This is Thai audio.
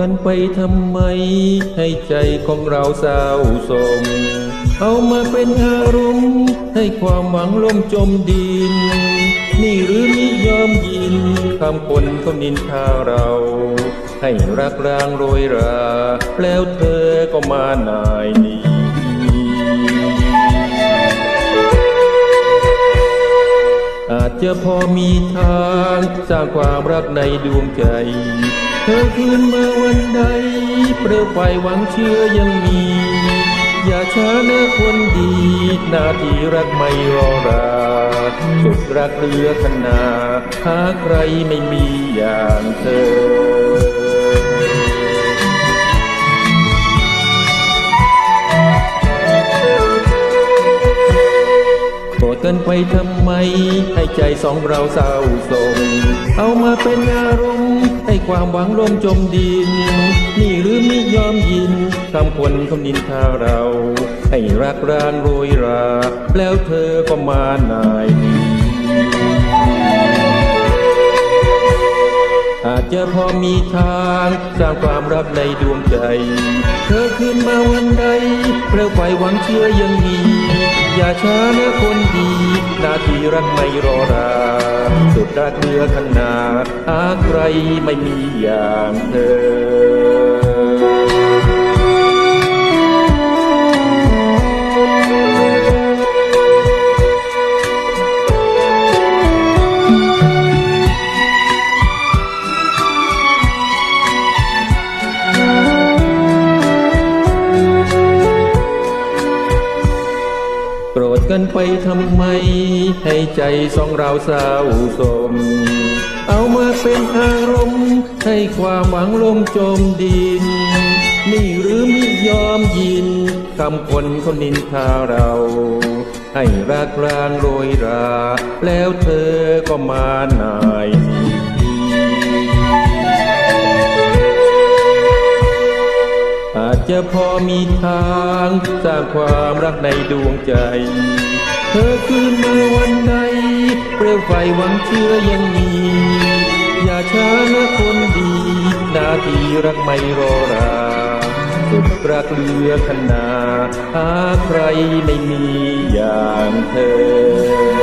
กันไปทำไม ให้ใจของเราเศร้าโศมเอามาเป็นอารมณ์ให้ความหวังล่มจมดิน นี่หรือนิยอมยินคำคนเขานินทาเรา ให้รักร้างโรยรา แล้วเธอก็มานายนี้อาจจะพอมีทางสร้างความรักในดวงใจ เธอคืนเมาวันใด เปลวไฟหวังเชื่อยังมี อย่าช้าเนื้อคนดีหน้าที่รักไม่รอราสุดรักเรือขนาหาใครไม่มีอย่างเธอกันไปทำไม ให้ใจสองเราเศร้าโศกเอามาเป็นอารมณ์ ความหวังร่มจมดิน นี่หรือไม่ยอมยินคำคนคำนินทาเรา ให้รักรานโรยรา แล้วเธอก็มานายนี้อาจจะพอมีทางสร้างความรักในดวงใจ เธอขึ้นมาวันใดเปลวไฟหวังเชื่อยังมี อย่าช้านะคนดีนาที่รักไม่รอราสุดรักเรือขนาดหาใครไม่มีอย่างเธอ กันไปทำไม ให้ใจสองเราเศร้าสม เอามาเป็นอารมณ์ ให้ความหวังลงจมดิน นี่หรือมิยอมยินคำคนเขานินทาเรา ให้รักรานโรยรา แล้วเธอก็มานาย จะพอมีทางสร้างความรักในดวงใจ เธอคืนมาวันใดเปลวไฟหวังเชื่อยังมี อย่าช้านะคนดี นาทีรักไม่รอราสุดรักเรือขนาหาใครไม่มีอย่างเธอ